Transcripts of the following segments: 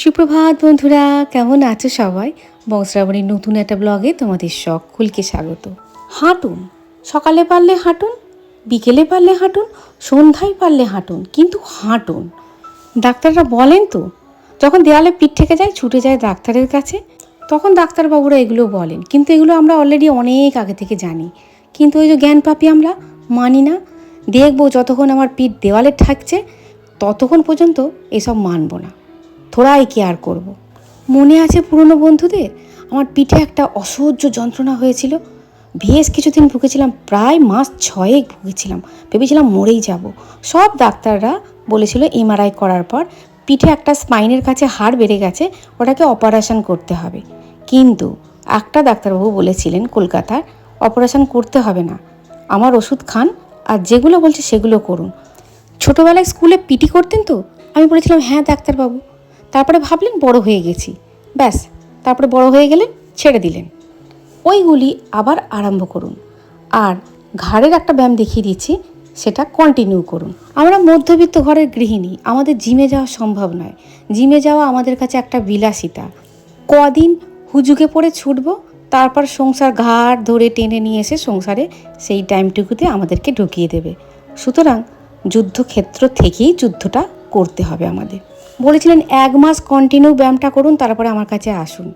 সুপ্রভাত বন্ধুরা, কেমন আছো সবাই? বংশ্রাবণীর নতুন একটা ব্লগে তোমাদের সকলকে স্বাগত। হাঁটুন, সকালে পারলে হাঁটুন, বিকেলে পারলে হাঁটুন, সন্ধ্যায় পারলে হাঁটুন, কিন্তু হাঁটুন। ডাক্তাররা বলেন তো, যখন দেয়ালে পিঠ থেকে যায়, ছুটে যায় ডাক্তারের কাছে, তখন ডাক্তারবাবুরা এগুলো বলেন। কিন্তু এগুলো আমরা অলরেডি অনেক আগে থেকে জানি। কিন্তু ওই যে জ্ঞান পাপি আমরা মানি না। দেখব যতক্ষণ আমার পিঠ দেওয়ালে ঠাকছে, ততক্ষণ পর্যন্ত এসব মানবো না। থোড়াই কেয়ার করব। মনে আছে পুরনো বন্ধুদের? আমার পিঠে একটা অসহ্য যন্ত্রণা হয়েছিল। বেশ কিছুদিন ভুগেছিলাম, প্রায় মাস ছয়েক ভুগেছিলাম। ভেবেছিলাম মরেই যাব। সব ডাক্তাররা বলেছিল এমআরআই করার পর পিঠে একটা স্পাইনের কাছে হাড় বেড়ে গেছে, ওটাকে অপারেশন করতে হবে। কিন্তু একটা ডাক্তারবাবু বলেছিলেন কলকাতার, অপারেশন করতে হবে না। আমার ওষুধ খান আর যেগুলো বলছে সেগুলো করুন। ছোটোবেলায় স্কুলে পিটি করতেন তো? আমি বলেছিলাম হ্যাঁ ডাক্তারবাবু। তারপরে ভাবলেন বড় হয়ে গেছি। ব্যাস, তারপরে বড় হয়ে গেলেন, ছেড়ে দিলেন। ওইগুলি আবার আরম্ভ করুন। আর ঘাড়ের একটা ব্যায়াম দেখিয়ে দিচ্ছি, সেটা কন্টিনিউ করুন। আমরা মধ্যবিত্ত ঘরের গৃহিণী, আমাদের জিমে যাওয়া সম্ভব নয়। জিমে যাওয়া আমাদের কাছে একটা বিলাসিতা। কদিন হুজুকে পড়ে ছুটবো, তারপর সংসার ঘাট ধরে টেনে নিয়ে এসে সংসারে সেই টাইমটুকুতে আমাদেরকে ঢুকিয়ে দেবে। সুতরাং যুদ্ধক্ষেত্র থেকেই যুদ্ধটা করতে হবে আমাদের। বলেছিলেন, এক মাস কন্টিনিউ ব্যায়ামটা করুন, তারপরে আমার কাছে আসুন।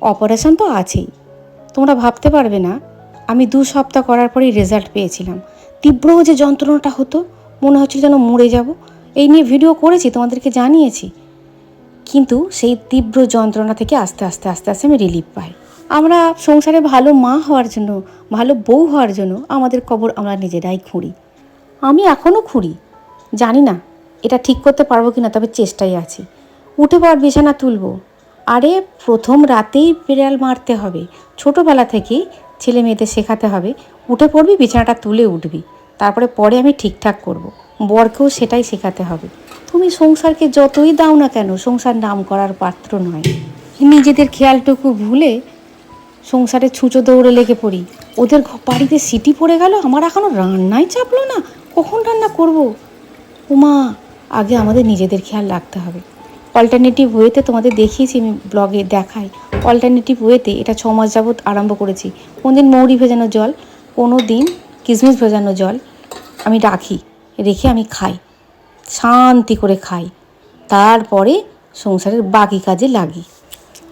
অপারেশন তো আছেই। তোমরা ভাবতে পারবে না, আমি দু সপ্তাহ করার পরেই রেজাল্ট পেয়েছিলাম। তীব্র যে যন্ত্রণাটা হতো, মনে হচ্ছিল যেন মরে যাব। এই নিয়ে ভিডিও করেছি, তোমাদেরকে জানিয়েছি। কিন্তু সেই তীব্র যন্ত্রণা থেকে আস্তে আস্তে আস্তে আস্তে আমি রিলিফ পাই। আমরা সংসারে ভালো মা হওয়ার জন্য, ভালো বউ হওয়ার জন্য আমাদের কবর আমরা নিজেরাই খুঁড়ি। আমি এখনও খুঁড়ি, জানি না এটা ঠিক করতে পারব কি না তবে চেষ্টাই আছি। উঠে পর বিছানা তুলবো। আরে, প্রথম রাতেই বিড়াল মারতে হবে। ছোটোবেলা থেকেই ছেলে মেয়েদের শেখাতে হবে, উঠে পড়বি, বিছানাটা তুলে উঠবি। তারপরে পরে আমি ঠিকঠাক করব। বরকেও সেটাই শেখাতে হবে। তুমি সংসারকে যতই দাও না কেন, সংসার নাম করার পাত্র নয়। নিজেদের খেয়ালটুকু ভুলে সংসারে ছুঁচো দৌড়ে লেগে পড়ি। ওদের বাড়িতে সিটি পড়ে গেল, আমার এখনও রান্নাই চাপলো না। কখন রান্না করব? উমা আগে আমাদের নিজেদের খেয়াল রাখতে হবে। অল্টারনেটিভ ওয়েতে তোমাদের দেখিয়েছি আমি ব্লগে দেখাই অল্টারনেটিভ ওয়েতে এটা ছ মাস যাবৎ আরম্ভ করেছি। কোন দিন মৌরি ভেজানো জল কোনো দিন কিশমিশ ভেজানো জল আমি রাখি, রেখে আমি খাই, শান্তি করে খাই। তারপরে সংসারের বাকি কাজে লাগি।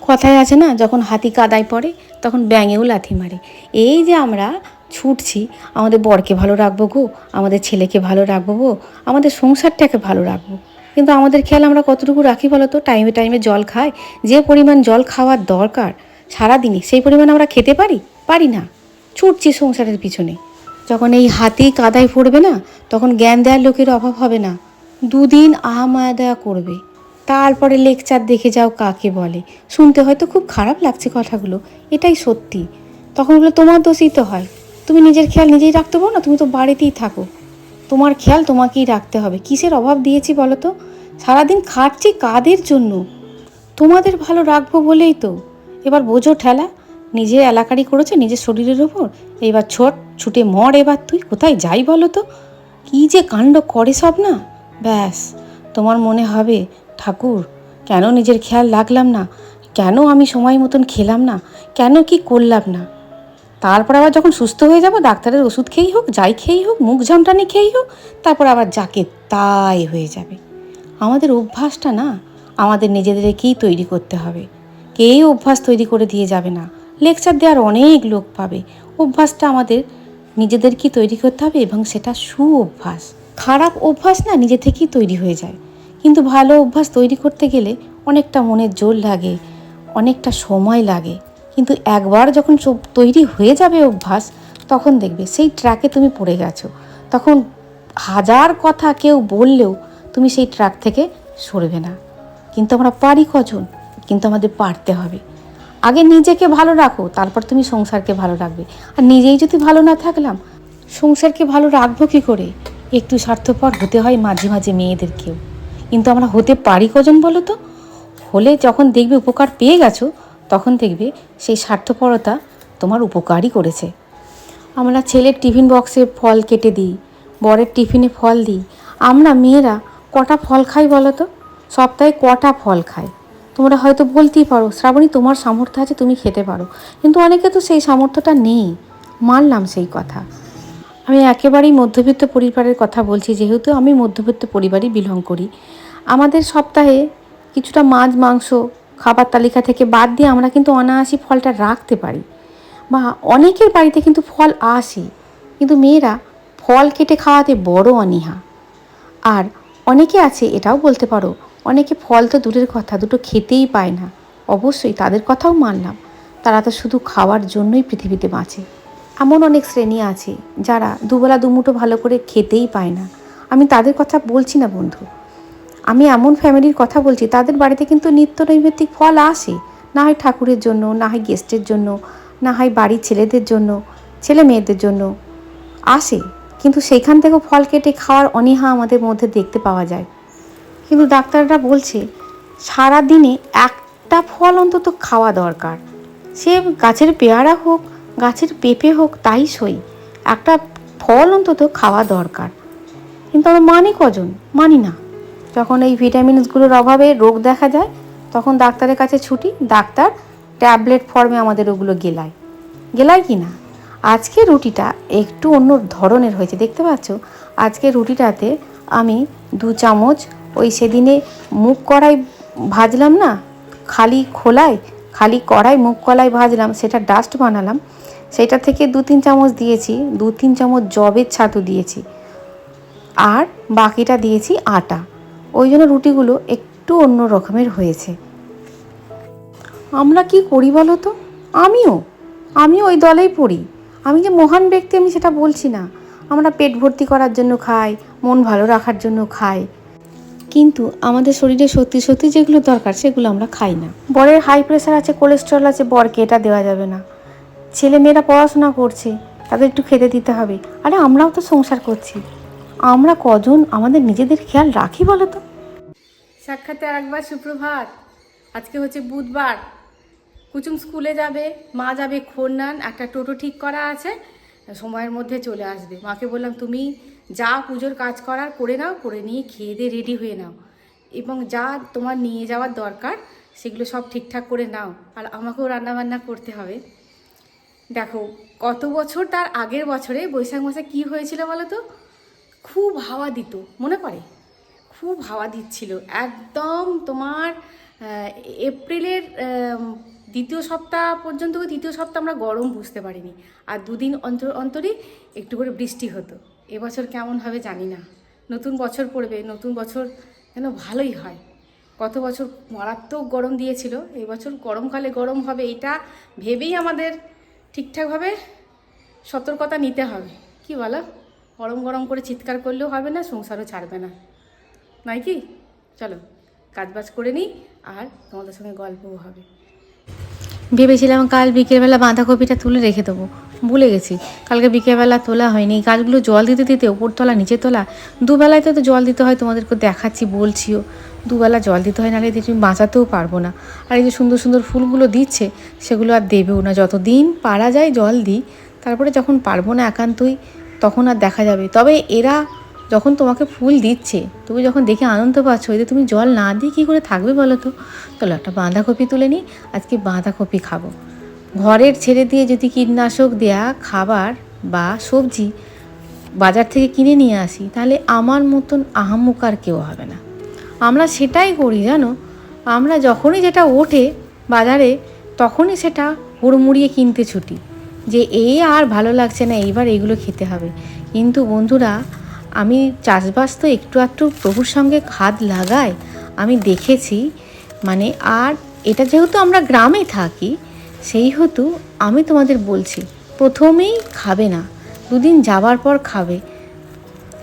কথায় আছে না, যখন হাতি কাদায় পড়ে, তখন ব্যাঙেও লাথি মারে। এই যে আমরা ছুটছি, আমাদের বরকে ভালো রাখব গো, আমাদের ছেলেকে ভালো রাখব গো, আমাদের সংসারটাকে ভালো রাখব। কিন্তু আমাদের খেয়াল আমরা কতটুকু রাখি বলো তো টাইমে টাইমে জল খাই, যে পরিমাণ জল খাওয়ার দরকার সারাদিনে সেই পরিমাণ আমরা খেতে পারি? পারি না। ছুটছি সংসারের পিছনে। যখন এই হাতি কাদায় পড়বে না, তখন জ্ঞান দেওয়ার লোকের অভাব হবে না। দুদিন আহমায়া করবে। তারপরে লেকচার দেখে যাও কাকে বলে। শুনতে হয়তো খুব খারাপ লাগছে কথাগুলো, এটাই সত্যি। তখন বলে তোমার দোষই তো হয়। তুমি নিজের খেয়াল নিজেই রাখতে পারো না, তুমি তো বাড়িতেই থাকো। তোমার খেয়াল তোমাকেই রাখতে হবে। কিসের অভাব দিয়েছি বলো তো? সারাদিন খাটছি কাদের জন্য? তোমাদের ভালো রাখব বলেই তো। এবার বোঝো ঠেলা, নিজে এলাকারই করেছে, নিজের শরীরের ওপর। এইবার ছোট, ছুটে মর এবার তুই। কোথায় যাই বলো তো? কী যে কাণ্ড করে সব না? ব্যাস, তোমার মনে হবে, ঠাকুর, কেন নিজের খেয়াল রাখলাম না? কেন আমি সময় মতন খেলাম না? কেন কি করলাম না? তারপর আবার যখন সুস্থ হয়ে যাব, ডাক্তারের ওষুধ খেয়েই হোক, যাই খেয়েই হোক, মুখ ঝামটানি খেয়েই হোক, তারপর আবার যাকে তাই হয়ে যাবে। আমাদের অভ্যাসটা না, আমাদের নিজেদেরকেই তৈরি করতে হবে। কেউ অভ্যাস তৈরি করে দিয়ে যাবে না। লেকচার দেওয়ার অনেক লোক পাবে। অভ্যাসটা আমাদের নিজেদেরকেই তৈরি করতে হবে এবং সেটা সু অভ্যাস খারাপ অভ্যাস না, নিজে থেকেই তৈরি হয়ে যায়। কিন্তু ভালো অভ্যাস তৈরি করতে গেলে অনেকটা মনের জোর লাগে, অনেকটা সময় লাগে। কিন্তু একবার যখন তৈরি হয়ে যাবে অভ্যাস, তখন দেখবে সেই ট্র্যাকে তুমি পড়ে গেছো। তখন হাজার কথা কেউ বললেও তুমি সেই ট্র্যাক থেকে সরবে না। কিন্তু আমরা পারি কজন? কিন্তু আমাদের পারতে হবে। আগে নিজেকে ভালো রাখো, তারপর তুমি সংসারকে ভালো রাখবে। আর নিজেই যদি ভালো না থাকলাম, সংসারকে ভালো রাখব কী করে? একটু স্বার্থপর হতে হয় মাঝে মাঝে মেয়েদেরকেও কিন্তু আমরা হতে পারি কজন বলো তো? হলে যখন দেখবে উপকার পেয়ে গেছো তখন দেখবে সেই স্বার্থপরতা তোমার উপকারই করেছে। আমরা ছেলের টিফিন বক্সে ফল কেটে দিই, বরের টিফিনে ফল দিই। আমরা মেয়েরা কটা ফল খাই বলো তো? সপ্তাহে কটা ফল খাই। তোমরা হয়তো বলতেই পারো, শ্রাবণী তোমার সামর্থ্য আছে, তুমি খেতে পারো। কিন্তু অনেকে তো সেই সামর্থ্যটা নেই। মানলাম সেই কথা। আমি একেবারেই মধ্যবিত্ত পরিবারের কথা বলছি, যেহেতু আমি মধ্যবিত্ত পরিবারই বিলং করি। আমাদের সপ্তাহে কিছুটা মাছ, মাংস খাবার তালিকা থেকে বাদ দিয়ে আমরা কিন্তু অনায়াসি ফলটা রাখতে পারি। বা অনেকের বাড়িতে কিন্তু ফল আসে, কিন্তু মেয়েরা ফল কেটে খাওয়াতে বড় অনীহা। আর অনেকে আছে, এটাও বলতে পারো, অনেকে ফল তো দূরের কথা, দুটো খেতেই পায় না। অবশ্যই তাদের কথাও মানলাম, তারা তো শুধু খাওয়ার জন্যই পৃথিবীতে বাঁচে। এমন অনেক শ্রেণি আছে যারা দুবেলা দুমুঠো ভালো করে খেতেই পায় না। আমি তাদের কথা বলছি না, বন্ধু। আমি এমন ফ্যামিলির কথা বলছি, তাদের বাড়িতে কিন্তু নিত্য নৈমিত্তিক ফল আসে না হয় ঠাকুরের জন্য, না হয় গেস্টের জন্য, না হয় বাড়ির ছেলেদের জন্য, ছেলে মেয়েদের জন্য আসে কিন্তু সেইখান থেকেও ফল কেটে খাওয়ার অনীহা আমাদের মধ্যে দেখতে পাওয়া যায়। কিন্তু ডাক্তাররা বলছে সারা দিনে একটা ফল অন্তত খাওয়া দরকার। সে গাছের পেয়ারা হোক, গাছের পেঁপে হোক, তাই সই। একটা ফল অন্তত খাওয়া দরকার। কিন্তু আমরা মানি কজন? মানি না। যখন এই ভিটামিনসগুলোর অভাবে রোগ দেখা যায়, তখন ডাক্তারের কাছে ছুটি, ডাক্তার ট্যাবলেট ফর্মে আমাদের ওগুলো গেলায়। গেলায় কি না? আজকে রুটিটা একটু অন্য ধরনের হয়েছে, দেখতে পাচ্ছ? আজকে রুটিটাতে আমি দু চামচ ওই সেদিনে মুগ কড়াই ভাজলাম না, খালি খোলায়, খালি কড়াই মুখ কলাই ভাজলাম, সেটা ডাস্ট বানালাম। সেটা থেকে দু তিন চামচ দিয়েছি, দু তিন চামচ জবের ছাতু দিয়েছি। আর বাকিটা দিয়েছি আটা। ওই জন্য রুটিগুলো একটু অন্য রকমের হয়েছে। আমরা কি করি বলো তো? আমিও আমিও ওই দলেই পড়ি। আমি যে মহান ব্যক্তি আমি সেটা বলছি না। আমরা পেট ভর্তি করার জন্য খাই, মন ভালো রাখার জন্য খাই। কিন্তু আমাদের শরীরে সত্যি সত্যি যেগুলো দরকার সেগুলো আমরা খাই না। বরের হাই প্রেশার আছে কোলেস্ট্রল আছে, বরকে এটা দেওয়া যাবে না। ছেলে মেয়েরা পড়াশোনা করছে, তাদের একটু খেতে দিতে হবে। আরে আমরাও তো সংসার করছি। আমরা কজন আমাদের নিজেদের খেয়াল রাখি বলো তো? সাক্ষাতে আর একবার সুপ্রভাত। আজকে হচ্ছে বুধবার। কুচুম স্কুলে যাবে, মা যাবে খোরনান, একটা টোটো ঠিক করা আছে, সময়ের মধ্যে চলে আসবে। মাকে বললাম, তুমি যা পুজোর কাজ করার করে নাও, করে নিয়ে খেয়ে দিয়ে রেডি হয়ে নাও। এবং যা তোমার নিয়ে যাওয়ার দরকার, সেগুলো সব ঠিকঠাক করে নাও। আর আমাকেও রান্নাবান্না করতে হবে। দেখো, কত বছর তার আগের বছরে বৈশাখ মাসে কি হয়েছিল বলো তো? খুব হাওয়া দিত, মনে পড়ে? খুব হাওয়া দিচ্ছিল। একদম তোমার এপ্রিলের দ্বিতীয় সপ্তাহ পর্যন্ত দ্বিতীয় সপ্তাহ আমরা গরম বুঝতে পারিনি। আর দুদিন অন্তর অন্তরই একটু করে বৃষ্টি হতো। এবছর কেমন হবে জানি না। নতুন বছর পড়বে, নতুন বছর যেন ভালোই হয়। গত বছর মারাত্মক গরম দিয়েছিল, এবছর গরমকালে গরম হবে এটা ভেবেই আমাদের ঠিকঠাকভাবে সতর্কতা নিতে হবে। কি বলো? গরম গরম করে চিৎকার করলেও হবে না, সংসারও ছাড়বে না। নয় কি? চলো, কাজবাজ করে নিই আর তোমাদের সঙ্গে গল্পও হবে। ভেবেছিলাম কাল বিকেলবেলা বাঁধাকপিটা তুলে রেখে দেবো। ভুলে গেছি, কালকে বিকেলবেলা তোলা হয়নি। গাছগুলো জল দিতে দিতে ওপর তলা নিচে তোলা, দুবেলায় তো জল দিতে হয় তোমাদেরকে দেখাচ্ছি, বলছিও। দুবেলা জল দিতে হয়, নাহলে তুমি বাঁচাতেও পারব না। আর এই যে সুন্দর সুন্দর ফুলগুলো দিচ্ছে, সেগুলো আর দেবেও না। যতদিন পারা যায় জল দিই, তারপরে যখন পারব না একান্তই তখন আর দেখা যাবে। তবে এরা যখন তোমাকে ফুল দিচ্ছে, তুমি যখন দেখে আনন্দ পাচ্ছ এতে তুমি জল না দিয়ে কী করে থাকবে বলো তো? চলো একটা বাঁধাকপি তুলে নিই, আজকে বাঁধাকপি খাব। ঘরের ছেড়ে দিয়ে যদি কীটনাশক দেয়া খাবার বা সবজি বাজার থেকে কিনে নিয়ে আসি, তাহলে আমার মতন আহাম্মুক আর কেউ হবে না। আমরা সেটাই করি, জানো? আমরা যখনই যেটা ওঠে বাজারে, তখনই সেটা হুড়মুড়িয়ে কিনতে ছুটি। যে এই আর ভালো লাগছে না, এইবার এগুলো খেতে হবে। কিন্তু বন্ধুরা, আমি চাষবাস তো একটু একটু প্রভুর সঙ্গে হাত লাগাই, আমি দেখেছি। মানে আর এটা যেহেতু আমরা গ্রামে থাকি সেই হেতু আমি তোমাদের বলছি, প্রথমেই খাবে না, দুদিন যাবার পর খাবে।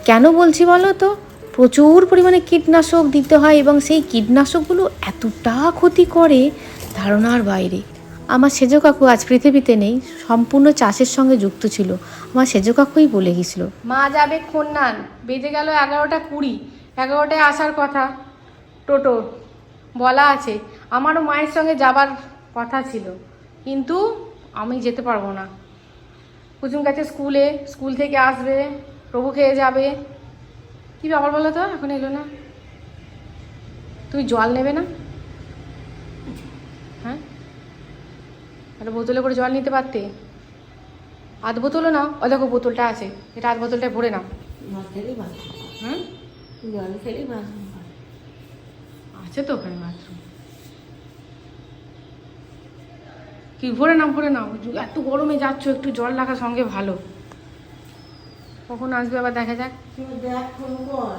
কেন বলছি বলো তো? প্রচুর পরিমাণে কীটনাশক দিতে হয় এবং সেই কীটনাশকগুলো এতটা ক্ষতি করে ধারণার বাইরে। আমার সেজ কাকু আজ পৃথিবীতে নেই, সম্পূর্ণ চাষের সঙ্গে যুক্ত ছিল। আমার সেজ কাকুই বলে গেছিল। মা যাবে খন্নান, বেজে গেল এগারোটা কুড়ি, এগারোটায় আসার কথা। টোটো, বলা আছে, আমারও মায়ের সঙ্গে যাবার কথা ছিল, কিন্তু আমি যেতে পারব না। কুচুম গেছে স্কুলে, স্কুল থেকে আসবে, প্রভু খেয়ে যাবে। কি ব্যাপার বলো তো, এখন এলো না? তুমি জল নেবে না? একটা বোতলে করে জল নিতে পারতে? আধ বোতলও নাও। ও দেখো বোতলটা আছে। এটা আধ বোতলটা ভরে নাও। জল হুম আছে তো ওখানে বাথরুম কি ভরে নাও ভরে নাও। এত গরমে যাচ্ছ একটু জল রাখা সঙ্গে ভালো। কখন আসবে আবার দেখা যাক। দেখ ফোন কর।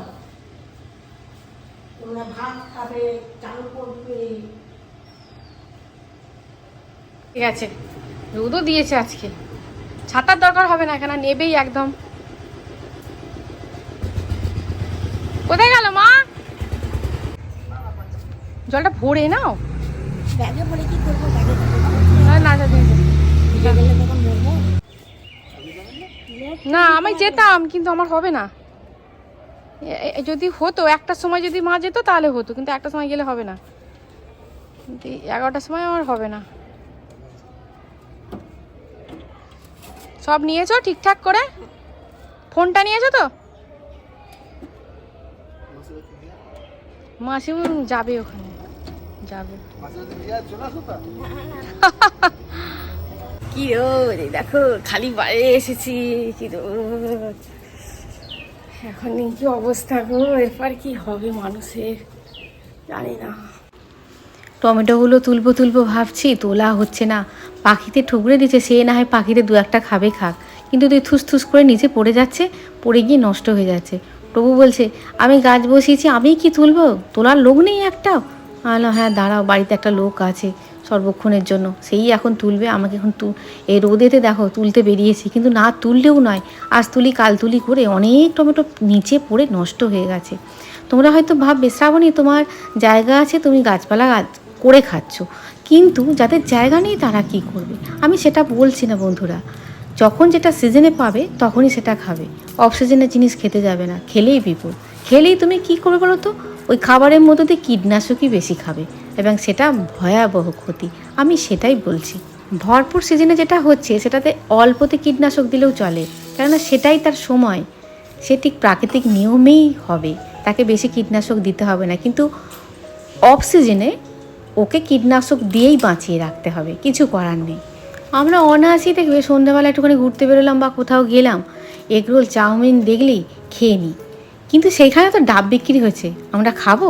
ভাত খাবে চাল করবে। ঠিক আছে রোদও দিয়েছে আজকে ছাতার দরকার হবে না কেন নেবেই একদম কোথায় গেল মা জলটা ভরে নাও না আমি যেতাম কিন্তু আমার হবে না যদি হতো একটার সময় যদি মা যেত তাহলে হতো কিন্তু একটা সময় গেলে হবে না এগারোটার সময় আমার হবে না সব নিয়েছো ঠিকঠাক করে? ফোনটা নিয়েছো তো? মাসিম যাবে ওখানে, যাবে। কি রোদ দেখো, খালি বাইরে এসেছি, কি রোদ এখন কি অবস্থা গো? এরপর কি হবে মানুষের? জানি না। টমেটোগুলো তুলবো তুলবো ভাবছি, তোলা হচ্ছে না। পাখিতে ঠুকরে দিচ্ছে সে না হয় পাখিতে দু একটা খাবে খাক। কিন্তু তুই থুস থুস করে নিচে পড়ে যাচ্ছে, পড়ে গিয়ে নষ্ট হয়ে যাচ্ছে। প্রভু বলছে, আমি গাছ বসিয়েছি, আমি কি তুলবো? তোলার লোক নেই একটাও আলো হ্যাঁ দাঁড়াও, বাড়িতে একটা লোক আছে সর্বক্ষণের জন্য। সেই এখন তুলবে, আমাকে এখন তু এই রোদেতে দেখো, তুলতে বেরিয়েছি, কিন্তু না তুললেও নয়। আজ তুলি, কাল তুলি করে অনেক টমেটো নিচে পড়ে নষ্ট হয়ে গেছে। তোমরা হয়তো ভাববে, শ্রাবণী, তোমার জায়গা আছে, তুমি গাছপালা গাছ করে খাচ্ছ। কিন্তু যাদের জায়গা নেই তারা কি করবে? আমি সেটা বলছি না বন্ধুরা। যখন যেটা সিজনে পাবে তখনই সেটা খাবে। অফ সিজনের জিনিস খেতে যাবে না, খেলেই বিপদ। খেলেই তুমি কি করবে বলো তো? ওই খাবারের মধ্যে দিয়ে কীটনাশকই বেশি খাবে এবং সেটা ভয়াবহ ক্ষতি। আমি সেটাই বলছি। ভরপুর সিজনে যেটা হচ্ছে সেটাতে অল্পতে কীটনাশক দিলেও চলে, কেননা সেটাই তার সময়। সে ঠিক প্রাকৃতিক নিয়মেই হবে। তাকে বেশি কীটনাশক দিতে হবে না। কিন্তু অফ সিজনে ওকে কীটনাশক দিয়েই বাঁচিয়ে রাখতে হবে, কিছু করার নেই। আমরা অনায়াসেই দেখবে সন্ধ্যাবেলা একটুখানি ঘুরতে বেরোলাম বা কোথাও গেলাম এগরোল চাউমিন দেখলেই খেয়ে নিই। কিন্তু সেইখানে তো ডাব বিক্রি হয়েছে, আমরা খাব?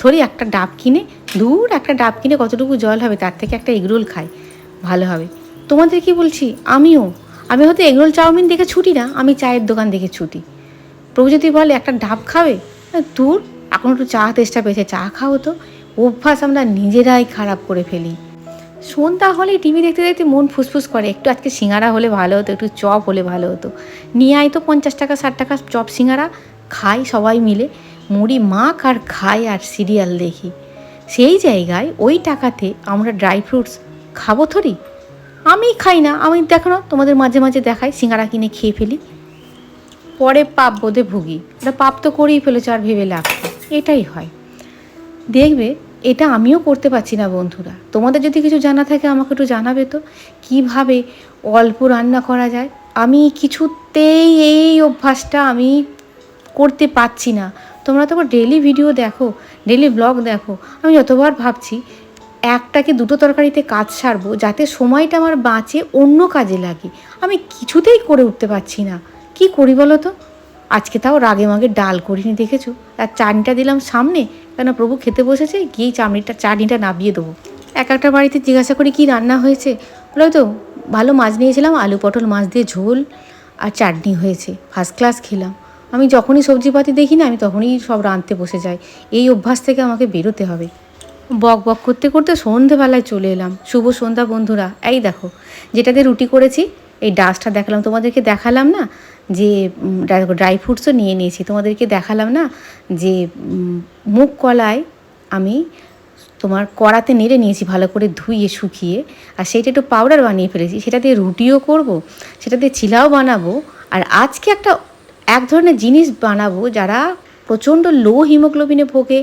থরি একটা ডাব কিনে, দূর একটা ডাব কিনে কতটুকু জল হবে, তার থেকে একটা এগরোল খাই, ভালো হবে। তোমাদের কি বলছি? আমিও। আমি হয়তো এগরোল চাউমিন দেখে ছুটি না, আমি চায়ের দোকান দেখে ছুটি। প্রভু যদি বলে একটা ডাব খাবে, দূর, এখন একটু চা তেষ্টা পেয়েছে, চা খাও তো। অভ্যাস আমরা নিজেরাই খারাপ করে ফেলি। সন্ধ্যা হলেই টিভি দেখতে দেখতে মন ফুসফুস করে। একটু আজকে সিঙ্গারা হলে ভালো হতো, একটু চপ হলে ভালো হতো। নিয়ে আয় তো পঞ্চাশ টাকা, ষাট টাকা চপ সিঙ্গারা, খাই সবাই মিলে। মুড়ি মাখ আর খাই আর সিরিয়াল দেখি। সেই জায়গায় ওই টাকাতে আমরা ড্রাই ফ্রুটস খাব থরি? আমি খাই না, আমি দেখো তোমাদের মাঝে মাঝে দেখাই, সিঙ্গারা কিনে খেয়ে ফেলি। পরে পাপ বোধে ভুগি। এটা পাপ তো করেই ফেলেছে আর ভেবে লাভ এটাই হয়। দেখবে, এটা আমিও করতে পারছি না বন্ধুরা। তোমাদের যদি কিছু জানা থাকে, আমাকে একটু জানাবে তো। কীভাবে অল্প রান্না করা যায়? আমি কিছুতেই এই অভ্যাসটা আমি করতে পারছি না। তোমরা তো ডেলি ভিডিও দেখো ডেলি ব্লগ দেখো। আমি যতবার ভাবছি, একটাকে দুটো তরকারিতে কাজ সারবো, যাতে সময়টা আমার বাঁচে, অন্য কাজে লাগে। আমি কিছুতেই করে উঠতে পারছি না। কি করি বলো তো? আজকে তাও রাগে মাগে ডাল করিনি, দেখেছ? আর চাটনিটা দিলাম সামনে কেন প্রভু খেতে বসেছে? গিয়েই চাটনিটা চাটনিটা নাবিয়ে দেবো। এক একটা বাড়িতে জিজ্ঞাসা করি, কি রান্না হয়েছে? বলো তো ভালো মাছ নিয়েছিলাম, আলু পটল মাছ দিয়ে ঝোল আর চাটনি হয়েছে। ফার্স্ট ক্লাস খেলাম। আমি যখনই সবজিপাতি দেখি না, আমি তখনই সব রাঁধতে বসে যাই। এই অভ্যাস থেকে আমাকে বেরোতে হবে। বক বক করতে করতে সন্ধেবেলায় চলে এলাম। শুভ সন্ধ্যা বন্ধুরা। এই দেখো যেটাতে রুটি করেছি, এই ডাস্টটা দেখালাম। তোমাদেরকে দেখালাম না? যে ড্রাই ফ্রুটসও নিয়ে নিয়েছি। তোমাদেরকে দেখালাম না যে মুগ কলায় আমি তোমার কড়াতে নেড়ে নিয়েছি ভালো করে ধুইয়ে শুকিয়ে। আর সেটা একটু পাউডার বানিয়ে ফেলেছি। সেটা দিয়ে রুটিও করব, সেটা দিয়ে চিলাও বানাবো। আর আজকে একটা এক ধরনের জিনিস বানাবো যারা প্রচণ্ড লো হিমোগ্লোবিনে ভোগে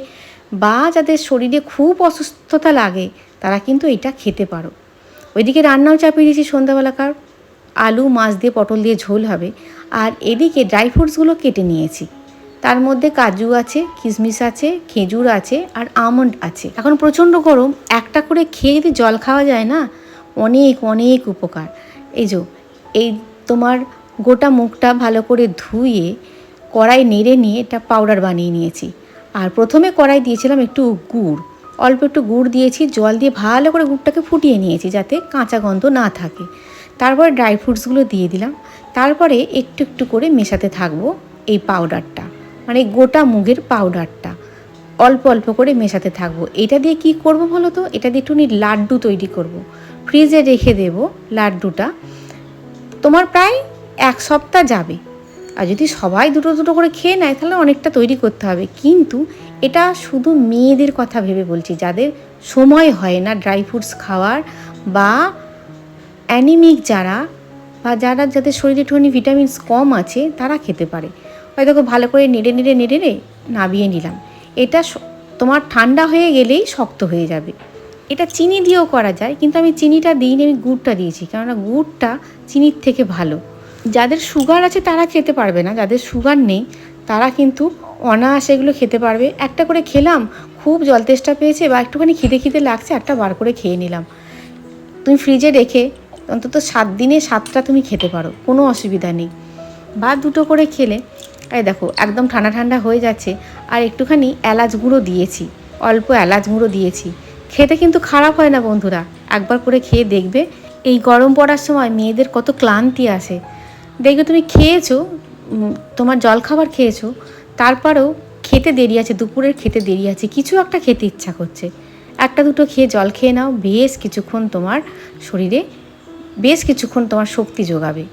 বা যাদের শরীরে খুব অসুস্থতা লাগে, তারা কিন্তু এটা খেতে পারো। ওইদিকে রান্নাও চাপিয়ে দিয়েছি সন্ধ্যাবেলাকার। আলু, মাছ দিয়ে পটল দিয়ে ঝোল হবে। আর এদিকে ড্রাই ফ্রুটসগুলো কেটে নিয়েছি। তার মধ্যে কাজু আছে, কিশমিশ আছে, খেজুর আছে, আর আমন্ড আছে। এখন প্রচণ্ড গরম, একটা করে খেয়ে যদি জল খাওয়া যায় না, অনেক অনেক উপকার। এই যে, এই তোমার গোটা মুখটা ভালো করে ধুয়ে, কড়াই নেড়ে নিয়ে এটা পাউডার বানিয়ে নিয়েছি। আর প্রথমে কড়াই দিয়েছিলাম একটু গুড়। অল্প একটু গুড় দিয়েছি, জল দিয়ে ভালো করে গুড়টাকে ফুটিয়ে নিয়েছি যাতে কাঁচা গন্ধ না থাকে। তারপরে ড্রাই ফ্রুটসগুলো দিয়ে দিলাম। তারপরে একটু একটু করে মেশাতে থাকব এই পাউডারটা মানে গোটা মুগের পাউডারটা অল্প অল্প করে মেশাতে থাকব। এটা দিয়ে কি করব বলো তো? এটা দিয়ে একটুখানি লাড্ডু তৈরি করব। ফ্রিজে রেখে দেব লাড্ডুটা। তোমার প্রায় এক সপ্তাহ যাবে। আর যদি সবাই দুটো দুটো করে খেয়ে নেয়, তাহলে অনেকটা তৈরি করতে হবে। কিন্তু এটা শুধু মেয়েদের কথা ভেবে বলছি। যাদের সময় হয় না ড্রাই ফ্রুটস খাওয়ার বা অ্যানিমিক যারা বা যারা যাদের শরীরে একটুখানি ভিটামিনস কম আছে, তারা খেতে পারে। হয়তো ভালো করে নেড়ে নেড়ে নেড়ে নেড়ে নাবিয়ে নিলাম। এটা তোমার ঠান্ডা হয়ে গেলেই শক্ত হয়ে যাবে। এটা চিনি দিয়েও করা যায়, কিন্তু আমি চিনিটা দিইনি, আমি গুড়টা দিয়েছি, কেননা গুড়টা চিনির থেকে ভালো। যাদের সুগার আছে, তারা খেতে পারবে না, যাদের সুগার নেই, তারা কিন্তু অনায়াসে এগুলো খেতে পারবে। একটা করে খেলাম, খুব জল তেষ্টা পেয়েছে, বা একটুখানি খিদে খিদে লাগছে একটা বার করে খেয়ে নিলাম। তুমি ফ্রিজে রেখে অন্তত সাত দিনে সাতটা তুমি খেতে পারো, কোনো অসুবিধা নেই। বা দুটো করে খেলে, এই দেখো, একদম ঠান্ডা ঠান্ডা হয়ে যাচ্ছে, আর একটুখানি এলাচ গুঁড়ো দিয়েছি, অল্প এলাচ গুঁড়ো দিয়েছি। খেতে কিন্তু খারাপ হয় না বন্ধুরা, একবার করে খেয়ে দেখবে। এই গরম পড়ার সময় মেয়েদের কত ক্লান্তি আসে। দেখবে তুমি খেয়েছো তোমার জলখাবার খেয়েছো, তারপরেও খেতে দেরি আছে, দুপুরের খেতে দেরি আছে, কিছু একটা খেতে ইচ্ছা করছে। একটা দুটো খেয়ে জল খেয়ে নাও, বেশ কিছুক্ষণ তোমার শরীরে বেশ কিছুক্ষণ তোমার শক্তি যোগাবে।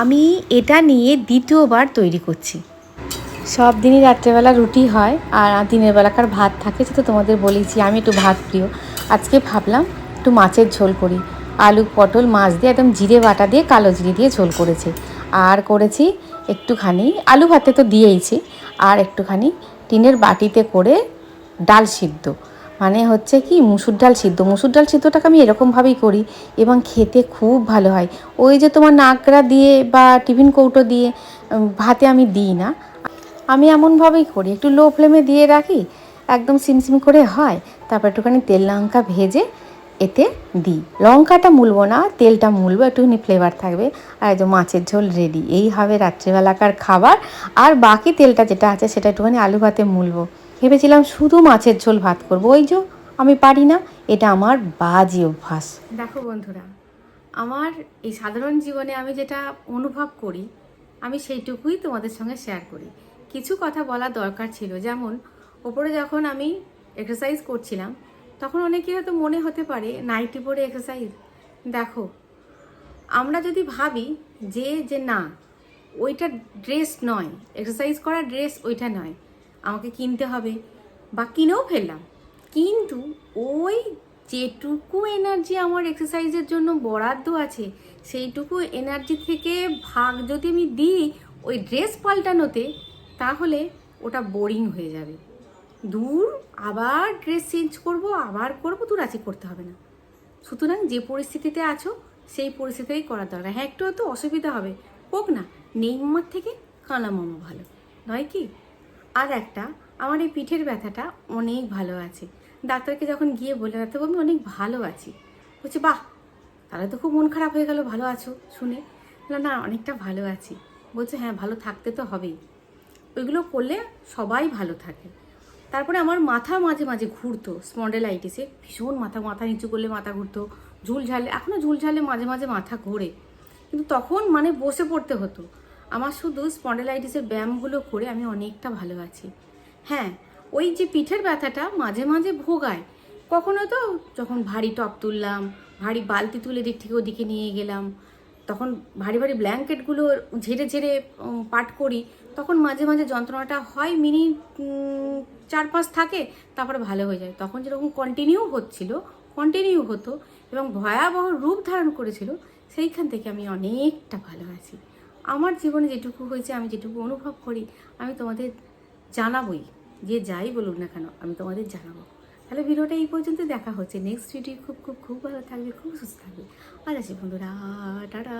আমি এটা নিয়ে দ্বিতীয়বার তৈরি করছি। সব দিনই রাত্রেবেলা রুটি হয় আর দিনের বেলাকার ভাত থাকে তো তোমাদের বলেছি আমি একটু ভাত প্রিয়। আজকে ভাবলাম একটু মাছের ঝোল করি। আলু, পটল, মাছ দিয়ে একদম জিরে বাটা দিয়ে কালো জিরে দিয়ে ঝোল করেছি। আর করেছি একটুখানি আলু ভাতে তো দিয়েইছি। আর একটুখানি টিনের বাটিতে করে ডাল সিদ্ধ। মানে হচ্ছে কি, মুসুর ডাল সিদ্ধ। মুসুর ডাল সিদ্ধটাকে আমি এরকমভাবেই করি এবং খেতে খুব ভালো হয়। ওই যে তোমার নাকড়া দিয়ে বা টিফিন কৌটো দিয়ে ভাতে আমি দিই না। আমি এমনভাবেই করি, একটু লো ফ্লেমে দিয়ে রাখি, একদম সিমসিম করে হয়, তারপর একটুখানি তেল লঙ্কা ভেজে এতে দিই। লঙ্কাটা মুলবো না, তেলটা মুলবো, একটুখানি ফ্লেভার থাকবে। আর যে মাছের ঝোল রেডি এই হবে রাত্রিবেলাকার খাবার। আর বাকি তেলটা যেটা আছে, সেটা একটুখানি আলু ভাতে মুলবো। ভেবেছিলাম শুধু মাছের ঝোল ভাত করব। ওই যে আমি পারি না, এটা আমার বাজে অভ্যাস। দেখো বন্ধুরা, আমার এই সাধারণ জীবনে আমি যেটা অনুভব করি, আমি সেইটুকুই তোমাদের সঙ্গে শেয়ার করি। কিছু কথা বলা দরকার ছিল, যেমন ওপরে যখন আমি এক্সারসাইজ করছিলাম, তখন অনেকে হয়তো মনে হতে পারে, নাইটি পরে এক্সারসাইজ দেখো, আমরা যদি ভাবি যে যে না, ওইটা ড্রেস নয় এক্সারসাইজ করা ড্রেস ওইটা নয়। আমাকে কিনতে হবে। বা কিনেও ফেললাম। কিন্তু ওই যেটুকু এনার্জি আমার এক্সারসাইজের জন্য বরাদ্দ আছে, সেইটুকু এনার্জি থেকে ভাগ যদি আমি দিই ওই ড্রেস পাল্টানোতে, তাহলে ওটা বোরিং হয়ে যাবে। দূর আবার ড্রেস চেঞ্জ করব, আবার করব, দূর আছে করতে হবে না। সুতরাং যে পরিস্থিতিতে আছো, সেই পরিস্থিতিতেই করার দরকার। হ্যাঁ একটু হয়তো অসুবিধা হবে। হোক না, নেইমার থেকে কালা ভালো। নয় কি? আর একটা আমার এই পিঠের ব্যথাটা অনেক ভালো আছে। ডাক্তারকে যখন গিয়ে বলে ডাক্তার আমি অনেক ভালো আছি। বলছে বাহ! তাহলে তো খুব মন খারাপ হয়ে গেল ভালো আছো শুনে? বললাম, না অনেকটা ভালো আছি। বলছে হ্যাঁ ভালো থাকতে তো হবেই। ওইগুলো করলে সবাই ভালো থাকে। তারপরে আমার মাথা মাঝে মাঝে ঘুরতো স্পন্ডেলাইটিসে। ভীষণ মাথা মাথা নিচু করলে মাথা ঘুরতো ঝুল ঝালে এখনও ঝুল ঝালে মাঝে মাঝে মাথা ঘোরে। কিন্তু তখন মানে বসে পড়তে হতো। আমার শুধু স্পন্ডেলাইটিসের ব্যায়ামগুলো করে আমি অনেকটা ভালো আছি। হ্যাঁ ওই যে পিঠের ব্যথাটা মাঝে মাঝে ভোগায়। কখনো তো যখন ভারী টপ তুললাম, ভারী বালতি তুলে দিক থেকে ওদিকে নিয়ে গেলাম, তখন ভারী ভারী ব্ল্যাঙ্কেটগুলো ঝেড়ে ঝেড়ে পাট করি, তখন মাঝে মাঝে যন্ত্রণাটা হয় মিনিট চার পাঁচ থাকে, তারপরে ভালো হয়ে যায়। তখন যেরকম কন্টিনিউ হচ্ছিল কন্টিনিউ হতো এবং ভয়াবহ রূপ ধারণ করেছিল, সেইখান থেকে আমি অনেকটা ভালো আছি। আমার জীবনে যেটুকু হয়েছে, আমি যেটুকু অনুভব করি, আমি তোমাদের জানাবই। যে যাই বলুক না কেন, আমি তোমাদের জানাব। তাহলে ভিডিওটা এই পর্যন্ত দেখা হচ্ছে। নেক্সট ভিডিও খুব খুব খুব ভালো থাকবে, খুব সুস্থ থাকবে। আর আছে বন্ধুরা, টাটা।